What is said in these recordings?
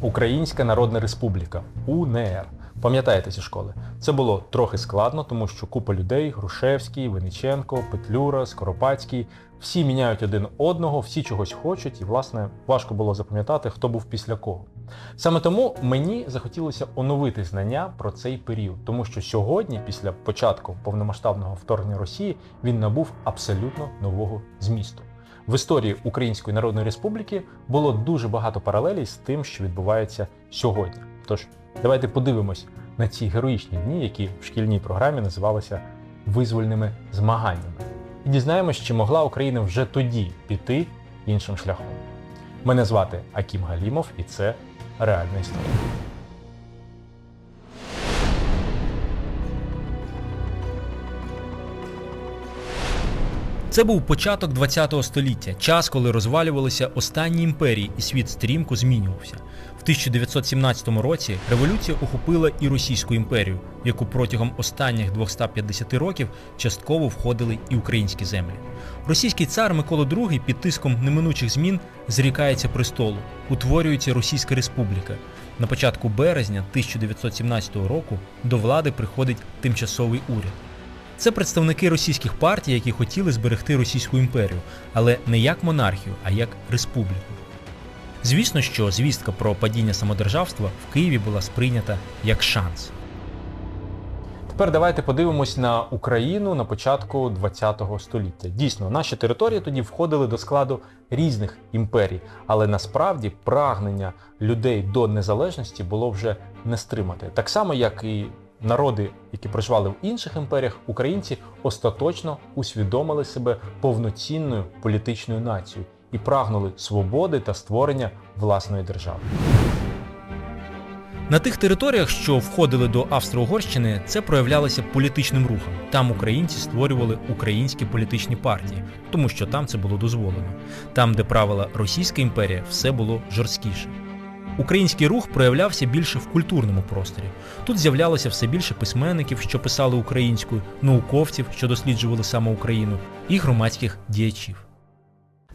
Українська Народна Республіка УНР. Пам'ятаєте ці школи? Це було трохи складно, тому що купа людей Грушевський, Винниченко, Петлюра, Скоропадський всі міняють один одного, всі чогось хочуть, і власне важко було запам'ятати, хто був після кого. Саме тому мені захотілося оновити знання про цей період, тому що сьогодні, після початку повномасштабного вторгнення Росії, він набув абсолютно нового змісту. В історії Української Народної Республіки було дуже багато паралелей з тим, що відбувається сьогодні. Тож давайте подивимось на ці героїчні дні, які в шкільній програмі називалися визвольними змаганнями, і дізнаємось, чи могла Україна вже тоді піти іншим шляхом. Мене звати Акім Галімов, і це реальна історія. Це був початок ХХ століття, час, коли розвалювалися останні імперії, і світ стрімко змінювався. В 1917 році революція охопила і Російську імперію, в яку протягом останніх 250 років частково входили і українські землі. Російський цар Микола II під тиском неминучих змін зрікається престолу, утворюється Російська Республіка. На початку березня 1917 року до влади приходить тимчасовий уряд. Це представники російських партій, які хотіли зберегти Російську імперію, але не як монархію, а як республіку. Звісно, що звістка про падіння самодержавства в Києві була сприйнята як шанс. Тепер давайте подивимось на Україну на початку ХХ століття. Дійсно, наші території тоді входили до складу різних імперій, але насправді прагнення людей до незалежності було вже не стримати. Так само, як і народи, які проживали в інших імперіях, українці остаточно усвідомили себе повноцінною політичною нацією і прагнули свободи та створення власної держави. На тих територіях, що входили до Австро-Угорщини, це проявлялося політичним рухом. Там українці створювали українські політичні партії, тому що там це було дозволено. Там, де правила Російська імперія, все було жорсткіше. Український рух проявлявся більше в культурному просторі. Тут з'являлося все більше письменників, що писали українською, науковців, що досліджували саме Україну, і громадських діячів.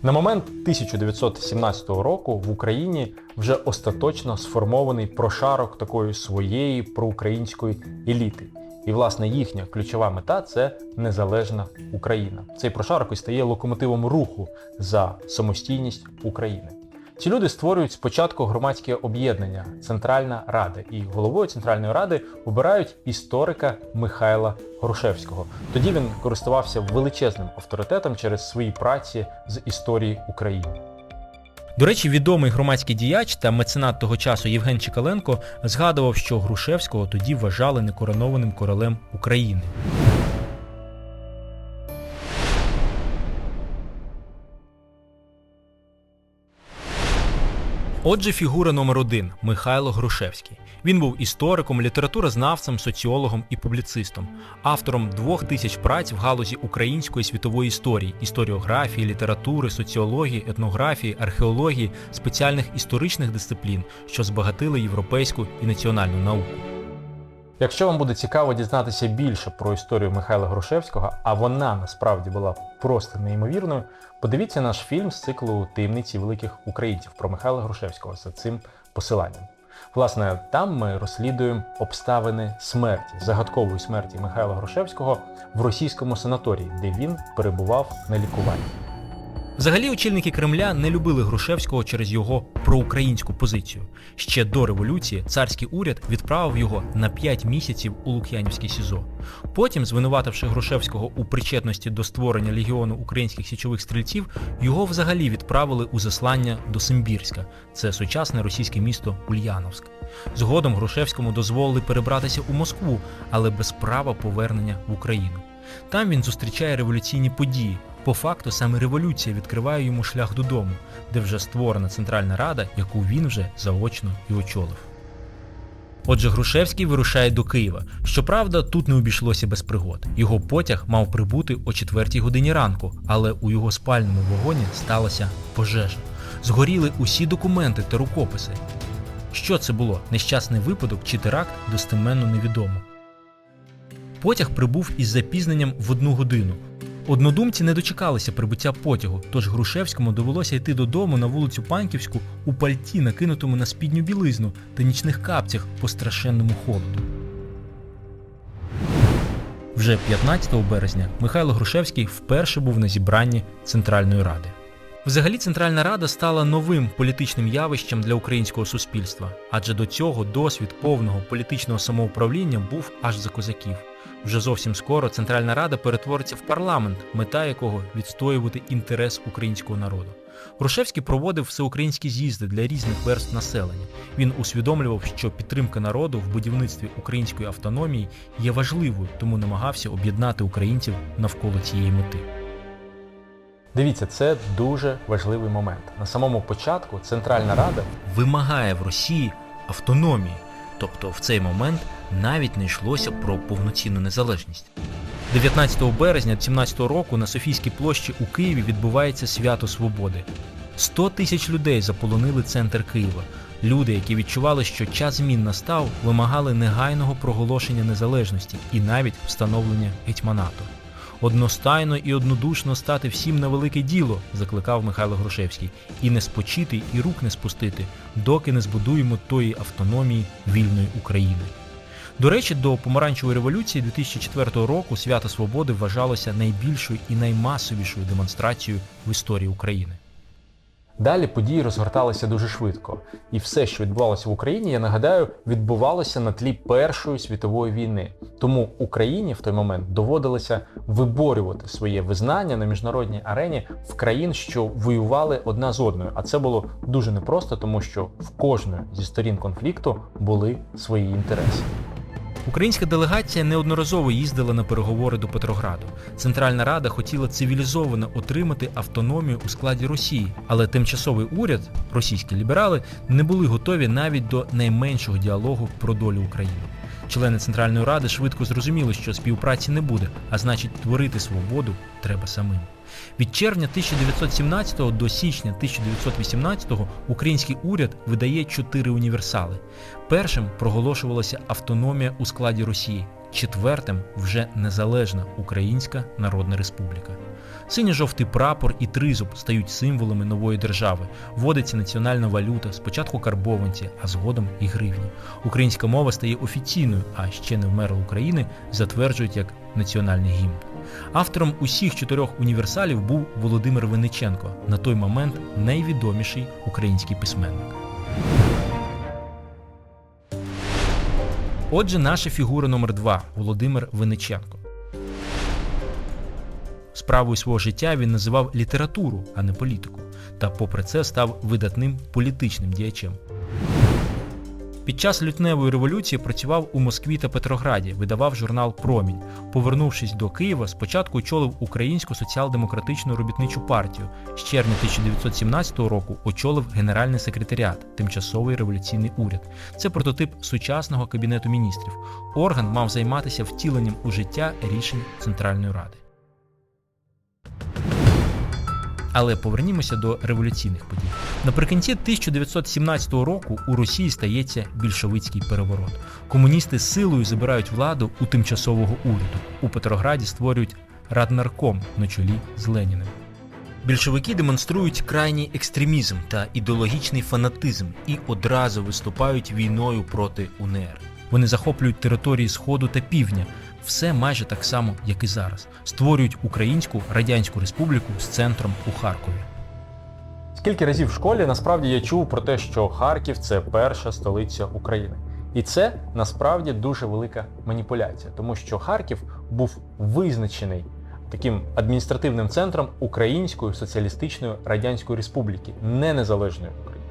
На момент 1917 року в Україні вже остаточно сформований прошарок такої своєї проукраїнської еліти. І, власне, їхня ключова мета це незалежна Україна. Цей прошарок і стає локомотивом руху за самостійність України. Ці люди створюють спочатку громадське об'єднання Центральна Рада, і головою Центральної Ради обирають історика Михайла Грушевського. Тоді він користувався величезним авторитетом через свої праці з історії України. До речі, відомий громадський діяч та меценат того часу Євген Чекаленко згадував, що Грушевського тоді вважали некоронованим королем України. Отже, фігура номер один Михайло Грушевський. Він був істориком, літературознавцем, соціологом і публіцистом, автором двох тисяч праць в галузі української світової історії, історіографії, літератури, соціології, етнографії, археології, спеціальних історичних дисциплін, що збагатили європейську і національну науку. Якщо вам буде цікаво дізнатися більше про історію Михайла Грушевського, а вона насправді була просто неймовірною, подивіться наш фільм з циклу Таємниці великих українців про Михайла Грушевського за цим посиланням. Власне, там ми розслідуємо обставини смерті, загадкової смерті Михайла Грушевського в російському санаторії, де він перебував на лікуванні. Взагалі, очільники Кремля не любили Грушевського через його проукраїнську позицію. Ще до революції царський уряд відправив його на 5 місяців у Лук'янівське СІЗО. Потім, звинувативши Грушевського у причетності до створення легіону українських січових стрільців, його взагалі відправили у заслання до Симбірська, це сучасне російське місто Ульяновськ. Згодом Грушевському дозволили перебратися у Москву, але без права повернення в Україну. Там він зустрічає революційні події. По факту саме революція відкриває йому шлях додому, де вже створена Центральна Рада, яку він вже заочно і очолив. Отже, Грушевський вирушає до Києва. Щоправда, тут не обійшлося без пригод. Його потяг мав прибути о 4 годині ранку, але у його спальному вагоні сталася пожежа. Згоріли усі документи та рукописи. Що це було? Нещасний випадок чи теракт достеменно невідомо. Потяг прибув із запізненням в одну годину. Однодумці не дочекалися прибуття потягу, тож Грушевському довелося йти додому на вулицю Панківську у пальті, накинутому на спідню білизну та нічних капцях по страшенному холоду. Вже 15 березня Михайло Грушевський вперше був на зібранні Центральної Ради. Взагалі, Центральна Рада стала новим політичним явищем для українського суспільства, адже до цього досвід повного політичного самоуправління був аж за козаків. Вже зовсім скоро Центральна Рада перетвориться в парламент, мета якого відстоювати інтерес українського народу. Грушевський проводив всеукраїнські з'їзди для різних верств населення. Він усвідомлював, що підтримка народу в будівництві української автономії є важливою, тому намагався об'єднати українців навколо цієї мети. Дивіться, це дуже важливий момент. На самому початку Центральна Рада вимагає в Росії автономії, тобто в цей момент навіть не йшлося про повноцінну незалежність. 19 березня 17 року на Софійській площі у Києві відбувається свято Свободи. 100 тисяч людей заполонили центр Києва. Люди, які відчували, що час змін настав, вимагали негайного проголошення незалежності і навіть встановлення гетьманату. Одностайно і однодушно стати всім на велике діло, закликав Михайло Грушевський, і не спочити, і рук не спустити, доки не збудуємо тої автономії вільної України. До речі, до помаранчевої революції 2004 року свято Свободи вважалося найбільшою і наймасовішою демонстрацією в історії України. Далі події розгорталися дуже швидко, і все, що відбувалося в Україні, я нагадаю, відбувалося на тлі Першої світової війни. Тому Україні в той момент доводилося виборювати своє визнання на міжнародній арені в країн, що воювали одна з одною. А це було дуже непросто, тому що в кожної зі сторін конфлікту були свої інтереси. Українська делегація неодноразово їздила на переговори до Петрограду. Центральна Рада хотіла цивілізовано отримати автономію у складі Росії, але тимчасовий уряд, російські ліберали, не були готові навіть до найменшого діалогу про долю України. Члени Центральної Ради швидко зрозуміли, що співпраці не буде, а значить, творити свободу треба самим. Від червня 1917 до січня 1918 український уряд видає чотири універсали. Першим проголошувалася автономія у складі Росії, четвертим вже незалежна Українська Народна Республіка. Синьо-жовтий прапор і тризуб стають символами нової держави. Вводиться національна валюта, спочатку карбованці, а згодом і гривні. Українська мова стає офіційною, а ще не вмерла України затверджують як національний гімн. Автором усіх чотирьох універсалів був Володимир Винниченко, на той момент найвідоміший український письменник. Отже, наша фігура номер 2 Володимир Виниченко. Справою свого життя він називав літературу, а не політику, та попри це став видатним політичним діячем. Під час лютневої революції працював у Москві та Петрограді, видавав журнал Промінь. Повернувшись до Києва, спочатку очолив Українську соціал-демократичну робітничу партію. З червня 1917 року очолив Генеральний секретаріат, тимчасовий революційний уряд. Це прототип сучасного кабінету міністрів. Орган мав займатися втіленням у життя рішень Центральної Ради. Але повернімося до революційних подій. Наприкінці 1917 року у Росії стається більшовицький переворот. Комуністи силою забирають владу у тимчасового уряду. У Петрограді створюють раднарком на чолі з Леніним. Більшовики демонструють крайній екстремізм та ідеологічний фанатизм і одразу виступають війною проти УНР. Вони захоплюють території Сходу та Півдня, все майже так само, як і зараз. Створюють Українську Радянську Республіку з центром у Харкові. Скільки разів в школі насправді я чув про те, що Харків це перша столиця України. І це насправді дуже велика маніпуляція, тому що Харків був визначений таким адміністративним центром Української соціалістичної радянської республіки, не незалежної України.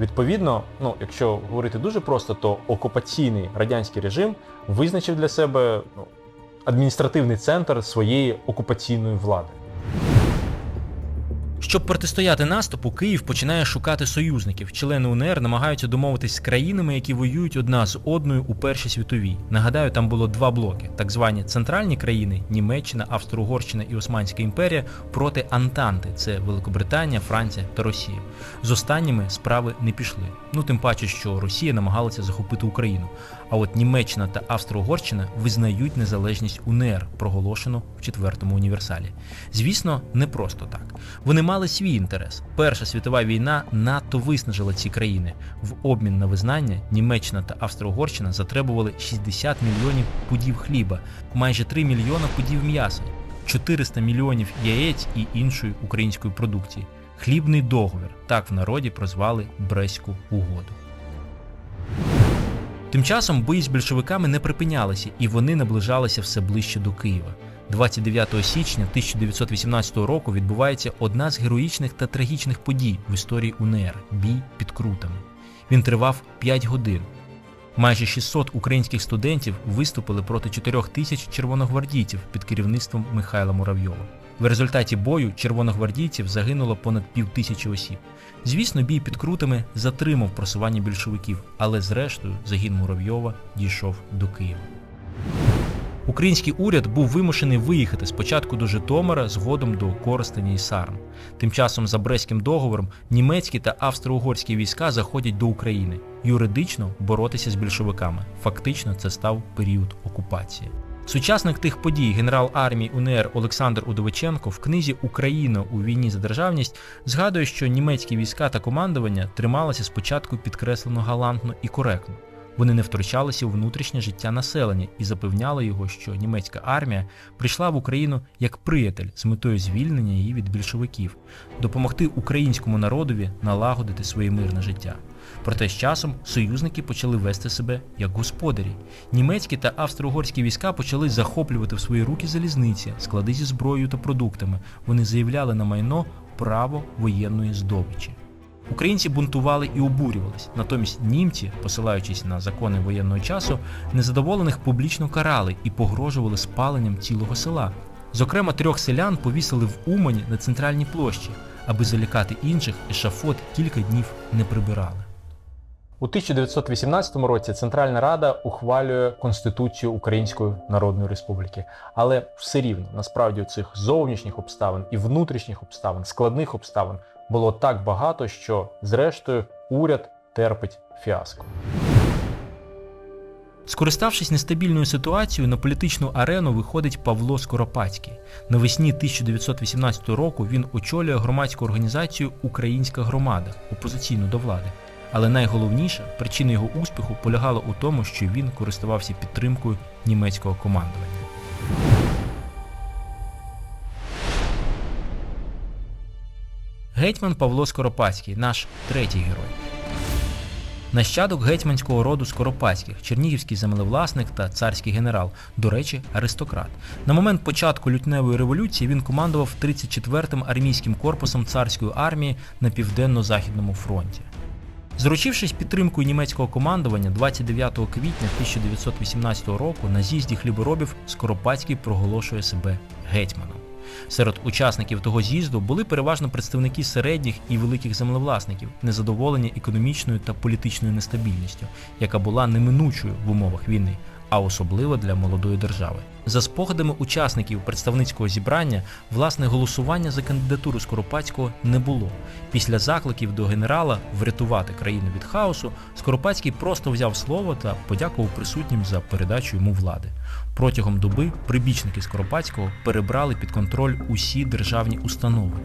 Відповідно, ну якщо говорити дуже просто, то окупаційний радянський режим визначив для себе ну, адміністративний центр своєї окупаційної влади. Щоб протистояти наступу, Київ починає шукати союзників. Члени УНР намагаються домовитись з країнами, які воюють одна з одною у Першій світовій. Нагадаю, там було два блоки: так звані центральні країни Німеччина, Австро-Угорщина і Османська імперія проти Антанти це Великобританія, Франція та Росія. З останніми справи не пішли. Ну тим паче, що Росія намагалася захопити Україну. А от Німеччина та Австро-Угорщина визнають незалежність УНР, проголошену в четвертому універсалі. Звісно, не просто так. Вони мали свій інтерес. Перша світова війна надто виснажила ці країни. В обмін на визнання Німеччина та Австро-Угорщина затребували 60 мільйонів пудів хліба, майже 3 мільйона пудів м'яса, 400 мільйонів яєць і іншої української продукції. Хлібний договір так в народі прозвали Брестську угоду. Тим часом бої з більшовиками не припинялися, і вони наближалися все ближче до Києва. 29 січня 1918 року відбувається одна з героїчних та трагічних подій в історії УНР бій під Крутами. Він тривав 5 годин. Майже 600 українських студентів виступили проти 4 тисяч червоногвардійців під керівництвом Михайла Муравйова. В результаті бою червоногвардійців загинуло понад півтисячі осіб. Звісно, бій під крутами затримав просування більшовиків, але зрештою загін Муравйова дійшов до Києва. Український уряд був вимушений виїхати спочатку до Житомира, згодом до Коростеня і Сарн. Тим часом за Брестським договором німецькі та австро-угорські війська заходять до України. Юридично боротися з більшовиками. Фактично, це став період окупації. Сучасник тих подій, генерал армії УНР Олександр Удовиченко в книзі Україна у війні за державність згадує, що німецькі війська та командування трималися спочатку підкреслено галантно і коректно. Вони не втручалися у внутрішнє життя населення і запевняли його, що німецька армія прийшла в Україну як приятель з метою звільнення її від більшовиків, допомогти українському народові налагодити своє мирне життя. Проте з часом союзники почали вести себе як господарі. Німецькі та австро-угорські війська почали захоплювати в свої руки залізниці, склади зі зброєю та продуктами. Вони заявляли на майно право воєнної здобичі. Українці бунтували і обурювались. Натомість німці, посилаючись на закони воєнного часу, незадоволених публічно карали і погрожували спаленням цілого села. Зокрема, трьох селян повісили в Умані на центральній площі, аби залякати інших, ешафот кілька днів не прибирали. У 1918 році Центральна Рада ухвалює Конституцію Української Народної Республіки. Але все рівно насправді цих зовнішніх обставин і внутрішніх обставин, складних обставин було так багато, що зрештою уряд терпить фіаско. Скориставшись нестабільною ситуацією, на політичну арену виходить Павло Скоропадський. Навесні 1918 року він очолює громадську організацію Українська громада опозиційну до влади. Але найголовніше причина його успіху полягала у тому, що він користувався підтримкою німецького командування. Гетьман Павло Скоропадський, наш третій герой. Нащадок гетьманського роду Скоропадських, чернігівський землевласник та царський генерал, до речі, аристократ. На момент початку лютневої революції він командував 34-м армійським корпусом царської армії на південно-західному фронті. Заручившись підтримкою німецького командування, 29 квітня 1918 року на з'їзді хліборобів Скоропадський проголошує себе гетьманом. Серед учасників того з'їзду були переважно представники середніх і великих землевласників, незадоволені економічною та політичною нестабільністю, яка була неминучою в умовах війни, а особливо для молодої держави. За спогадами учасників представницького зібрання, власне голосування за кандидатуру Скоропадського не було. Після закликів до генерала врятувати країну від хаосу, Скоропадський просто взяв слово та подякував присутнім за передачу йому влади. Протягом доби прибічники Скоропадського перебрали під контроль усі державні установи.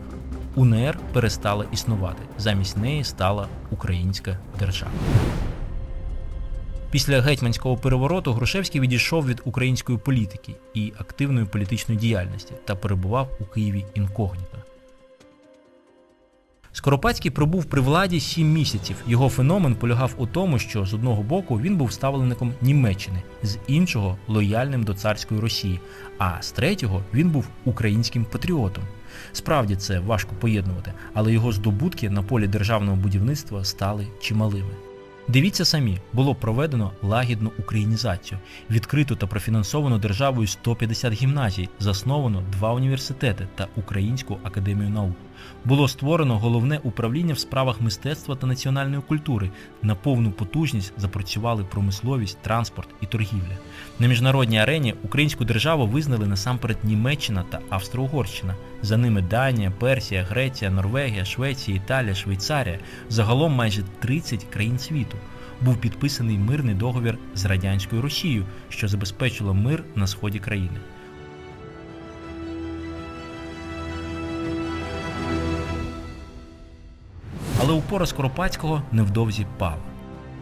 УНР перестала існувати. Замість неї стала українська держава. Після гетьманського перевороту Грушевський відійшов від української політики і активної політичної діяльності та перебував у Києві інкогніто. Скоропадський пробув при владі сім місяців. Його феномен полягав у тому, що з одного боку він був ставленником Німеччини, з іншого лояльним до царської Росії, а з третього він був українським патріотом. Справді це важко поєднувати, але його здобутки на полі державного будівництва стали чималими. Дивіться самі, було проведено лагідну українізацію, відкрито та профінансовано державою 150 гімназій, засновано два університети та Українську академію наук. Було створено головне управління в справах мистецтва та національної культури. На повну потужність запрацювали промисловість, транспорт і торгівля. На міжнародній арені українську державу визнали насамперед Німеччина та Австро-Угорщина. За ними Данія, Персія, Греція, Норвегія, Швеція, Італія, Швейцарія. Загалом майже 30 країн світу. Був підписаний мирний договір з радянською Росією, що забезпечило мир на сході країни. Але упора Скоропадського невдовзі пала.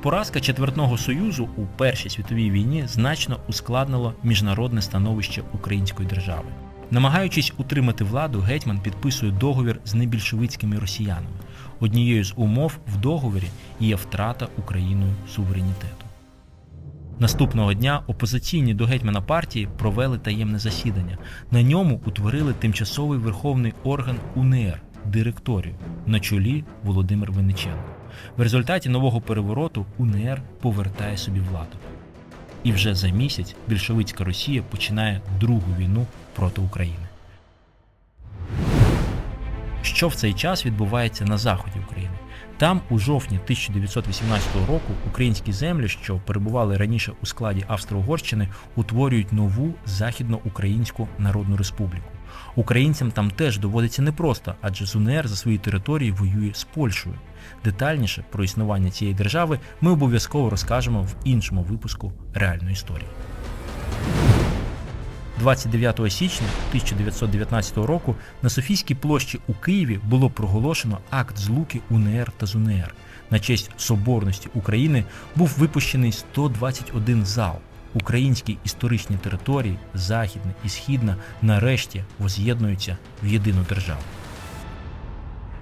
Поразка четвертного союзу у Першій світовій війні значно ускладнило міжнародне становище української держави. Намагаючись утримати владу, гетьман підписує договір з небільшовицькими росіянами. Однією з умов в договорі є втрата Україною суверенітету. Наступного дня опозиційні до гетьмана партії провели таємне засідання. На ньому утворили тимчасовий верховний орган УНР директорію на чолі Володимир Винниченко. В результаті нового перевороту УНР повертає собі владу. І вже за місяць більшовицька Росія починає другу війну проти України. Що в цей час відбувається на заході України? Там, у жовтні 1918 року, українські землі, що перебували раніше у складі Австро-Угорщини, утворюють нову Західноукраїнську Народну Республіку. Українцям там теж доводиться непросто, адже ЗУНР за свої території воює з Польщею. Детальніше про існування цієї держави ми обов'язково розкажемо в іншому випуску реальної історії. 29 січня 1919 року на Софійській площі у Києві було проголошено акт злуки УНР та ЗУНР. На честь соборності України був випущений 121 зал. Українські історичні території, західна і східна, нарешті воз'єднуються в єдину державу.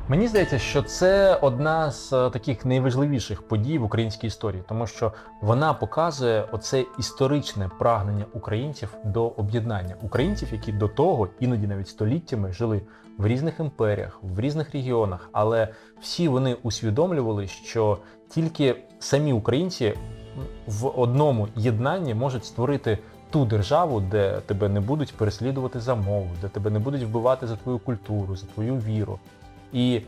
Мені здається, що це одна з е, таких найважливіших подій в українській історії, тому що вона показує оце історичне прагнення українців до об'єднання українців, які до того іноді навіть століттями жили в різних імперіях, в різних регіонах, але всі вони усвідомлювали, що тільки самі українці в одному єднанні можуть створити ту державу, де тебе не будуть переслідувати за мову, де тебе не будуть вбивати за твою культуру, за твою віру. І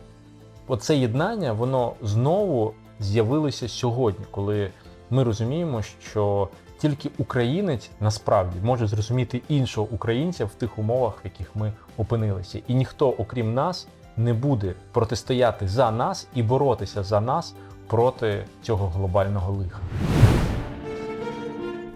оце єднання, воно знову з'явилося сьогодні, коли ми розуміємо, що тільки українець насправді може зрозуміти іншого українця в тих умовах, в яких ми опинилися. І ніхто, окрім нас, не буде протистояти за нас і боротися за нас проти цього глобального лиха.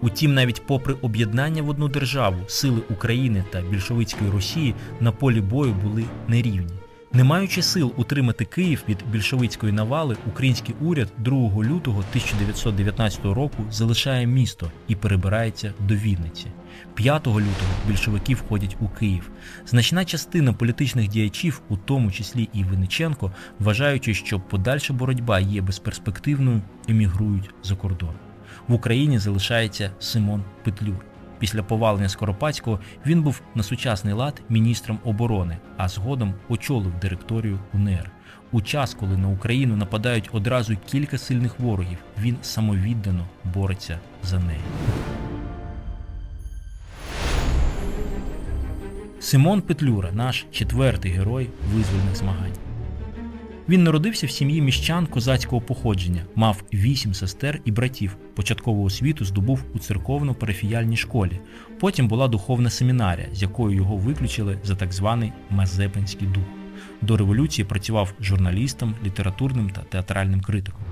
Утім, навіть попри об'єднання в одну державу, сили України та більшовицької Росії на полі бою були нерівні. Не маючи сил утримати Київ від більшовицької навали, український уряд 2 лютого 1919 року залишає місто і перебирається до Вінниці. 5 лютого більшовики входять у Київ. Значна частина політичних діячів, у тому числі і Винниченко, вважаючи, що подальша боротьба є безперспективною, емігрують за кордон. В Україні залишається Симон Петлюр. Після повалення Скоропадського він був на сучасний лад міністром оборони, а згодом очолив директорію УНР. У час, коли на Україну нападають одразу кілька сильних ворогів, він самовіддано бореться за неї. Симон Петлюра, наш четвертий герой визвольних змагань. Він народився в сім'ї міщан козацького походження, мав вісім сестер і братів. Початкову освіту здобув у церковно-парафіяльній школі. Потім була духовна семінарія, з якою його виключили за так званий Мазепинський дух. До революції працював журналістом, літературним та театральним критиком.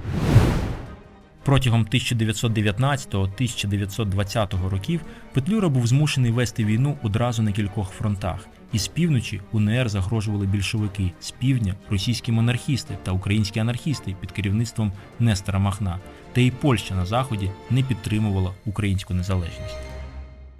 Протягом 1919-1920 років Петлюра був змушений вести війну одразу на кількох фронтах. Із півночі УНР загрожували більшовики, з півдня російські монархісти та українські анархісти під керівництвом Нестора Махна. Та й Польща на заході не підтримувала українську незалежність.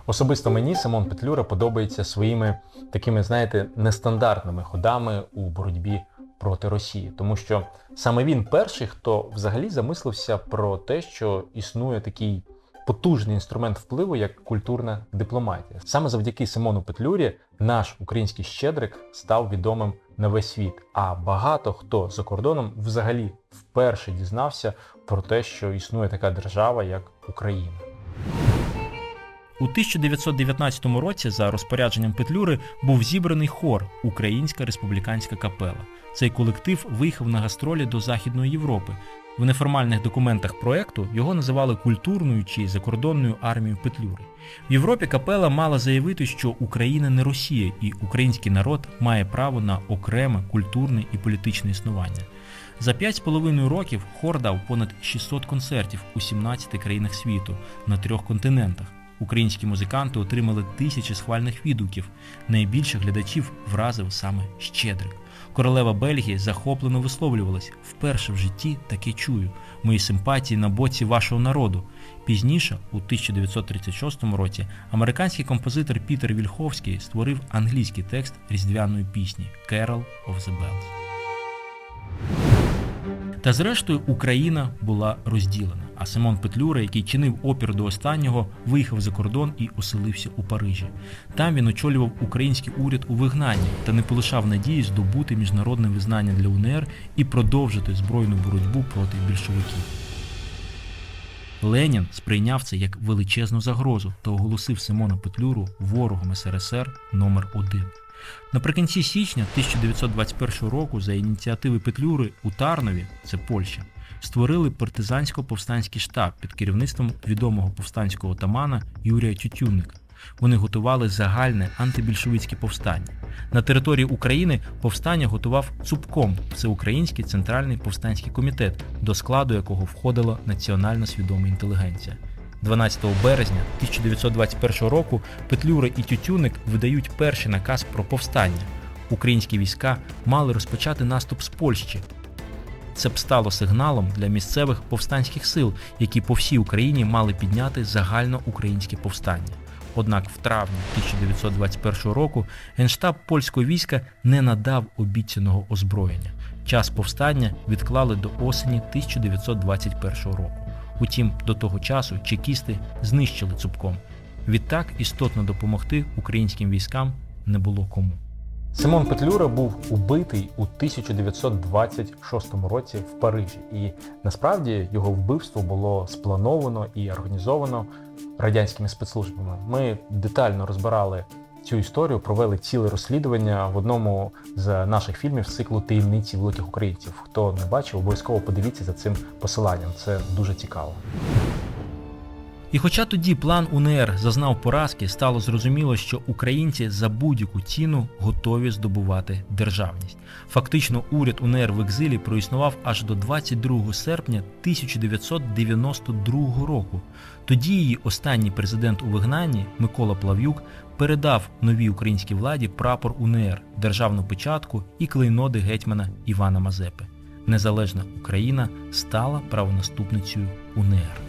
Особисто мені Симон Петлюра подобається своїми такими, знаєте, нестандартними ходами у боротьбі проти Росії, тому що саме він перший, хто взагалі замислився про те, що існує такий потужний інструмент впливу як культурна дипломатія. Саме завдяки Симону Петлюрі наш український щедрик став відомим на весь світ. А багато хто за кордоном взагалі вперше дізнався про те, що існує така держава, як Україна. У 1919 році за розпорядженням Петлюри був зібраний хор Українська республіканська капела. Цей колектив виїхав на гастролі до Західної Європи. В неформальних документах проекту його називали культурною чи закордонною армією Петлюри. В Європі капела мала заявити, що Україна не Росія і український народ має право на окреме культурне і політичне існування. За 5,5 років хор дав понад 600 концертів у 17 країнах світу на трьох континентах. Українські музиканти отримали тисячі схвальних відгуків. Найбільше глядачів вразив саме Щедрик. Королева Бельгії захоплено висловлювалась вперше в житті таке чую. Мої симпатії на боці вашого народу. Пізніше, у 1936 році, американський композитор Пітер Вільховський створив англійський текст різдвяної пісні «Carol of the Bells». Та зрештою Україна була розділена. А Симон Петлюра, який чинив опір до останнього, виїхав за кордон і оселився у Парижі. Там він очолював український уряд у вигнанні та не полишав надії здобути міжнародне визнання для УНР і продовжити збройну боротьбу проти більшовиків. Ленін сприйняв це як величезну загрозу та оголосив Симона Петлюру ворогом СРСР номер 1 Наприкінці січня 1921 року за ініціативи Петлюри у Тарнові, це Польща, створили партизансько-повстанський штаб під керівництвом відомого повстанського отамана Юрія Тютюнника. Вони готували загальне антибільшовицьке повстання. На території України повстання готував ЦУПКОМ Всеукраїнський центральний повстанський комітет, до складу якого входила національно свідома інтелігенція. 12 березня 1921 року Петлюра і Тютюник видають перший наказ про повстання. Українські війська мали розпочати наступ з Польщі. Це б стало сигналом для місцевих повстанських сил, які по всій Україні мали підняти загальноукраїнське повстання. Однак в травні 1921 року генштаб польського війська не надав обіцяного озброєння. Час повстання відклали до осені 1921 року. Утім, до того часу чекісти знищили цупком. Відтак істотно допомогти українським військам не було кому. Симон Петлюра був убитий у 1926 році в Парижі, і насправді його вбивство було сплановано і організовано радянськими спецслужбами. Ми детально розбирали цю історію, провели ціле розслідування в одному з наших фільмів з циклу таємниці великих українців. Хто не бачив, обов'язково подивіться за цим посиланням. Це дуже цікаво. І хоча тоді план УНР зазнав поразки, стало зрозуміло, що українці за будь-яку ціну готові здобувати державність. Фактично, уряд УНР в екзилі проіснував аж до 22 серпня 1992 року. Тоді її останній президент у вигнанні Микола Плав'юк передав новій українській владі прапор УНР, державну печатку і клейноди гетьмана Івана Мазепи. Незалежна Україна стала правонаступницею УНР.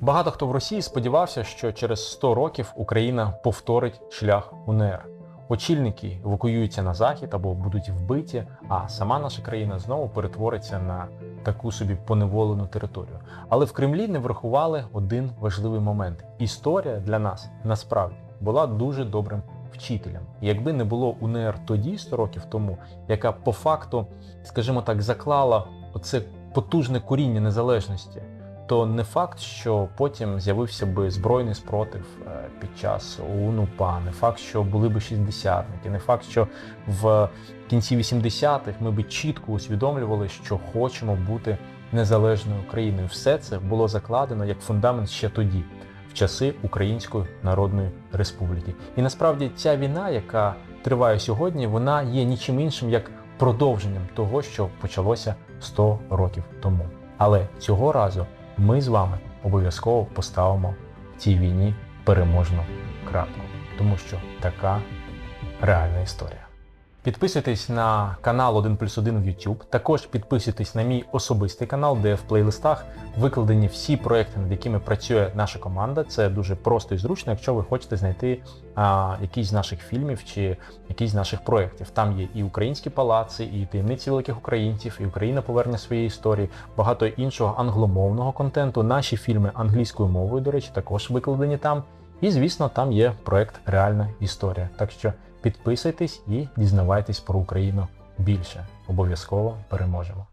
Багато хто в Росії сподівався, що через 100 років Україна повторить шлях УНР. Очільники евакуюються на захід або будуть вбиті, а сама наша країна знову перетвориться на таку собі поневолену територію. Але в Кремлі не врахували один важливий момент: історія для нас насправді була дуже добрим вчителем. Якби не було УНР тоді, 100 років тому, яка по факту, скажімо так, заклала оце потужне коріння незалежності то не факт, що потім з'явився би збройний спротив е, під час УНУПА, не факт, що були б шістдесятники, не факт, що в кінці 80-х ми би чітко усвідомлювали, що хочемо бути незалежною країною. Все це було закладено як фундамент ще тоді, в часи Української Народної Республіки. І насправді ця війна, яка триває сьогодні, вона є нічим іншим як продовженням того, що почалося 100 років тому. Але цього разу ми з вами обов'язково поставимо в цій війні переможну крапку, тому що така реальна історія. Підписуйтесь на канал 1 плюс 1 в YouTube. Також підписуйтесь на мій особистий канал, де в плейлистах викладені всі проекти, над якими працює наша команда. Це дуже просто і зручно, якщо ви хочете знайти а, якийсь з наших фільмів чи якийсь з наших проєктів. Там є і українські палаци, і таємниці великих українців, і Україна поверне своєї історії, багато іншого англомовного контенту. Наші фільми англійською мовою, до речі, також викладені там. І, звісно, там є проект Реальна історія. Так що підписуйтесь і дізнавайтесь про Україну більше. Обов'язково переможемо.